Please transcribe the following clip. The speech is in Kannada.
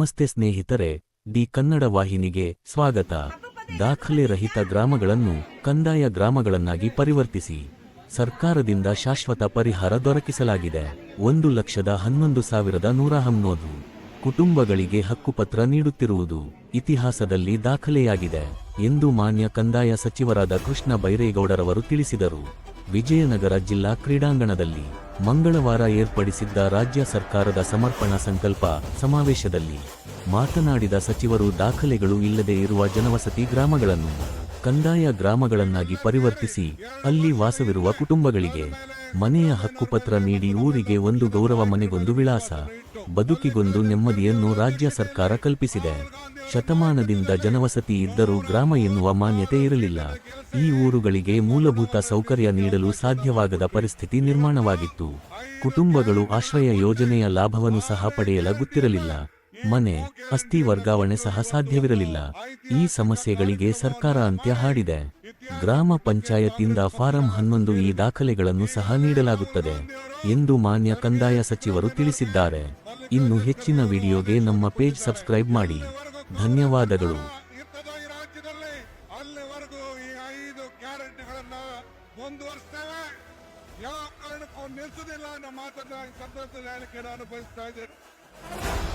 ನಮಸ್ತೆ ಸ್ನೇಹಿತರೆ, ಡಿ ಕನ್ನಡ ವಾಹಿನಿಗೆ ಸ್ವಾಗತ. ದಾಖಲೆ ರಹಿತ ಗ್ರಾಮಗಳನ್ನು ಕಂದಾಯ ಗ್ರಾಮಗಳನ್ನಾಗಿ ಪರಿವರ್ತಿಸಿ. ಸರ್ಕಾರದಿಂದ ಶಾಶ್ವತ ಪರಿಹಾರ ದೊರಕಿಸಲಾಗಿದೆ. ಒಂದು ಲಕ್ಷದ ಹನ್ನೊಂದು ಸಾವಿರದ ನೂರ ಹನ್ನೊಂದು ಕುಟುಂಬಗಳಿಗೆ ಹಕ್ಕುಪತ್ರ ನೀಡುತ್ತಿರುವುದು ಇತಿಹಾಸದಲ್ಲಿ ದಾಖಲೆಯಾಗಿದೆ ಎಂದು ಮಾನ್ಯ ಕಂದಾಯ ಸಚಿವರಾದ ಕೃಷ್ಣ ಬೈರೇಗೌಡರವರು ತಿಳಿಸಿದರು. ವಿಜಯನಗರ ಜಿಲ್ಲಾ ಕ್ರೀಡಾಂಗಣದಲ್ಲಿ ಮಂಗಳವಾರ ಏರ್ಪಡಿಸಿದ್ದ ರಾಜ್ಯ ಸರ್ಕಾರದ ಸಮರ್ಪಣಾ ಸಂಕಲ್ಪ ಸಮಾವೇಶದಲ್ಲಿ ಮಾತನಾಡಿದ ಸಚಿವರು ದಾಖಲೆಗಳು ಇಲ್ಲದೆ ಇರುವ ಜನವಸತಿ ಗ್ರಾಮಗಳನ್ನು ಕಂದಾಯ ಗ್ರಾಮಗಳನ್ನಾಗಿ ಪರಿವರ್ತಿಸಿ ಅಲ್ಲಿ ವಾಸವಿರುವ ಕುಟುಂಬಗಳಿಗೆ ಮನೆಯ ಹಕ್ಕುಪತ್ರ ನೀಡಿ ಊರಿಗೆ ಒಂದು ಗೌರವ ಮನೆಗೊಂದು ವಿಳಾಸ. ಬದುಕಿಗೊಂದು ನೆಮ್ಮದಿಯನ್ನು ರಾಜ್ಯ ಸರ್ಕಾರ ಕಲ್ಪಿಸಿದೆ. ಶತಮಾನದಿಂದ ಜನವಸತಿ ಇದ್ದರೂ ಗ್ರಾಮ ಎನ್ನುವ ಮಾನ್ಯತೆ ಇರಲಿಲ್ಲ. ಈ ಊರುಗಳಿಗೆ ಮೂಲಭೂತ ಸೌಕರ್ಯ ನೀಡಲು ಸಾಧ್ಯವಾಗದ ಪರಿಸ್ಥಿತಿ ನಿರ್ಮಾಣವಾಗಿತ್ತು. ಕುಟುಂಬಗಳು ಆಶ್ರಯ ಯೋಜನೆಯ ಲಾಭವನ್ನು ಸಹ ಪಡೆಯಲಾಗುತ್ತಿರಲಿಲ್ಲ. ಮನೆ, ಅಸ್ಥಿ ವರ್ಗಾವಣೆ ಸಹ ಸಾಧ್ಯವಿರಲಿಲ್ಲ. ಈ ಸಮಸ್ಯೆಗಳಿಗೆ ಸರ್ಕಾರ ಅಂತ್ಯ ಹಾಡಿದೆ. ಗ್ರಾಮ ಪಂಚಾಯತ್ನಿಂದ ಫಾರಂ ಹನ್ನೊಂದು ಈ ದಾಖಲೆಗಳನ್ನು ಸಹ ನೀಡಲಾಗುತ್ತದೆ ಎಂದು ಮಾನ್ಯ ಕಂದಾಯ ಸಚಿವರು ತಿಳಿಸಿದ್ದಾರೆ. ಇನ್ನು ಹೆಚ್ಚಿನ ವಿಡಿಯೋಗೆ ನಮ್ಮ ಪೇಜ್ ಸಬ್ಸ್ಕ್ರೈಬ್ ಮಾಡಿ. ಧನ್ಯವಾದಗಳು. ಯಾವ ಕಾರಣಕ್ಕೂ ನಮ್ಮ ಮಾತನ್ನ ಅನುಭವಿಸ್ತಾ ನಾನು